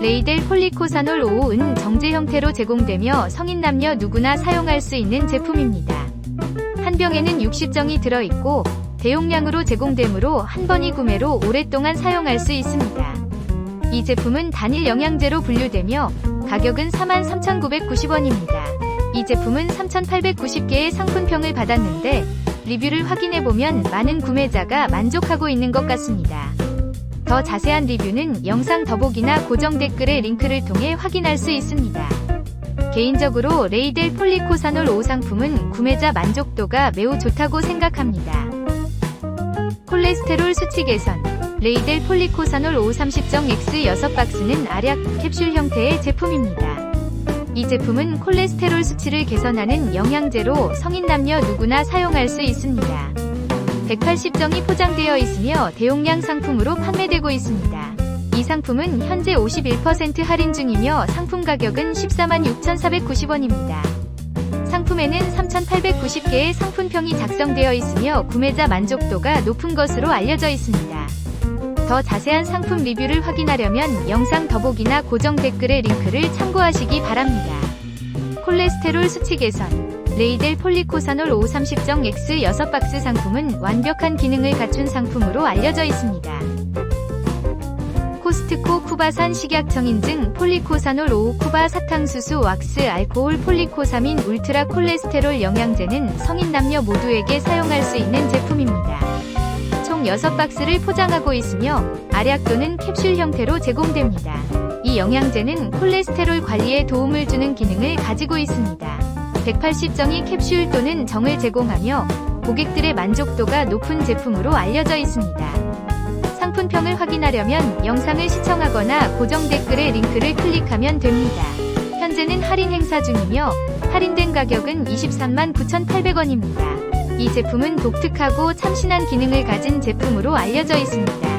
레이델 폴리코사놀 5은 정제 형태로 제공되며 성인 남녀 누구나 사용할 수 있는 제품입니다. 한 병에는 60정이 들어있고 대용량으로 제공되므로 한 번이 구매로 오랫동안 사용할 수 있습니다. 이 제품은 단일 영양제로 분류되며 가격은 43,990원입니다. 이 제품은 3,890개의 상품평을 받았는데 리뷰를 확인해보면 많은 구매자가 만족하고 있는 것 같습니다. 더 자세한 리뷰는 영상 더보기나 고정 댓글의 링크를 통해 확인할 수 있습니다. 개인적으로 레이델 폴리코사놀 5 상품은 구매자 만족도가 매우 좋다고 생각합니다. 콜레스테롤 수치 개선 레이델 폴리코사놀 5 30정 X 6박스는 알약 캡슐 형태의 제품입니다. 이 제품은 콜레스테롤 수치를 개선하는 영양제로 성인 남녀 누구나 사용할 수 있습니다. 180정이 포장되어 있으며 대용량 상품으로 판매되고 있습니다. 이 상품은 현재 51% 할인 중이며 상품 가격은 146,490원입니다. 상품에는 3,890개의 상품평이 작성되어 있으며 구매자 만족도가 높은 것으로 알려져 있습니다. 더 자세한 상품 리뷰를 확인하려면 영상 더보기나 고정 댓글의 링크를 참고하시기 바랍니다. 콜레스테롤 수치 개선 레이델 폴리코사놀 5 30정 X 6박스 상품은 완벽한 기능을 갖춘 상품으로 알려져 있습니다. 코스트코 쿠바산 식약청 인증 폴리코사놀 5 쿠바 사탕수수 왁스 알코올 폴리코사민 울트라 콜레스테롤 영양제는 성인 남녀 모두에게 사용할 수 있는 제품입니다. 총 6박스를 포장하고 있으며 알약 또는 캡슐 형태로 제공됩니다. 이 영양제는 콜레스테롤 관리에 도움을 주는 기능을 가지고 있습니다. 180정이 캡슐 또는 정을 제공하며 고객들의 만족도가 높은 제품으로 알려져 있습니다. 상품평을 확인하려면 영상을 시청하거나 고정 댓글의 링크를 클릭하면 됩니다. 현재는 할인 행사 중이며 할인된 가격은 23만 9,800원입니다. 이 제품은 독특하고 참신한 기능을 가진 제품으로 알려져 있습니다.